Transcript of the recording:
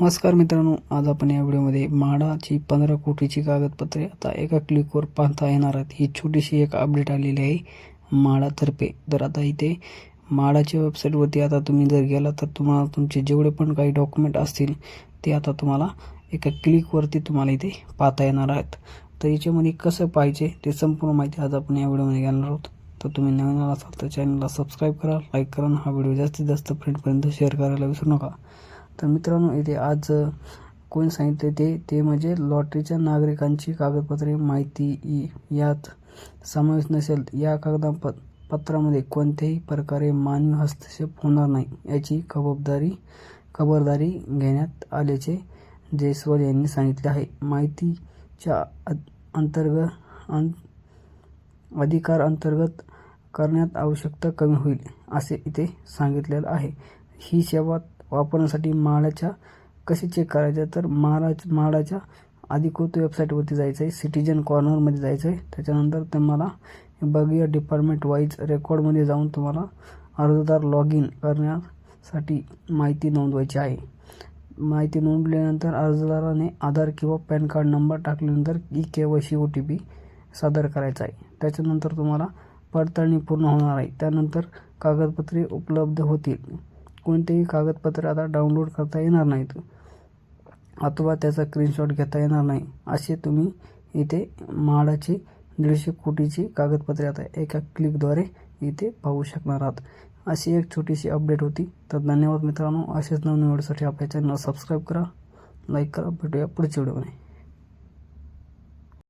नमस्कार मित्रांनो आज आपण या व्हिडिओमध्ये म्हाडाची पंधरा कोटीची कागदपत्रे आता एका क्लिकवर पाहता येणार आहेत. ही छोटीशी एक अपडेट आलेली आहे म्हाडातर्फे. तर आता इथे म्हाडाच्या वेबसाईटवरती आता तुम्ही जर गेला तर तुम्हाला तुमचे जेवढे पण काही डॉक्युमेंट असतील ते आता तुम्हाला एका क्लिकवरती तुम्हाला इथे पाहता येणार आहेत. तर याच्यामध्ये कसं पाहिजे ते संपूर्ण माहिती आज आपण या व्हिडिओमध्ये घेणार आहोत. तर तुम्ही नवीन आला असाल तर चॅनलला सबस्क्राईब करा लाईक करा हा व्हिडिओ जास्तीत जास्त फ्रेंडपर्यंत शेअर करायला विसरू नका. तर मित्रांनो इथे आज कोण सांगितले ते ते म्हणजे लॉटरीच्या नागरिकांची कागदपत्रे माहिती ई यात समावेश नसेल या कागदप पत्रामध्ये कोणत्याही प्रकारे मानवी हस्तक्षेप होणार नाही याची खबरदारी खबरदारी घेण्यात आल्याचे जयस्वाल यांनी सांगितले आहे. माहितीच्या अंतर्गत अं अधिकार अंतर्गत करण्यात आवश्यकता कमी होईल असे इथे सांगितलेलं आहे. ही सेवा वापरण्यासाठी माळाच्या कसे चेक करायचे? तर माळा माळाच्या अधिकृत वेबसाईटवरती जायचं आहे. सिटीजन कॉर्नरमध्ये जायचं आहे. त्याच्यानंतर तुम्हाला विभागीय डिपार्टमेंट वाईज रेकॉर्डमध्ये जाऊन तुम्हाला अर्जदार लॉग इन करण्यासाठी माहिती नोंदवायची आहे. माहिती नोंदवल्यानंतर अर्जदाराने आधार किंवा पॅन कार्ड नंबर टाकल्यानंतर E K Y C O T P सादर करायचा आहे. त्याच्यानंतर तुम्हाला पडताळणी पूर्ण होणार आहे. त्यानंतर कागदपत्रे उपलब्ध होतील. कोणतेही कागदपत्र आता डाउनलोड करता येणार नाहीत. अथवा त्याचा स्क्रीनशॉट घेता येणार नाही. असे तुम्ही इथे म्हाडाची दीडशे कोटीची कागदपत्रे आता एका क्लिकद्वारे इथे पाहू शकणार आहात. अशी एक छोटीशी अपडेट होती. तर धन्यवाद मित्रांनो. असेच नवीन आपल्या चॅनलला सबस्क्राईब करा लाईक करा. भेटूया पुढच्या व्हिडिओमध्ये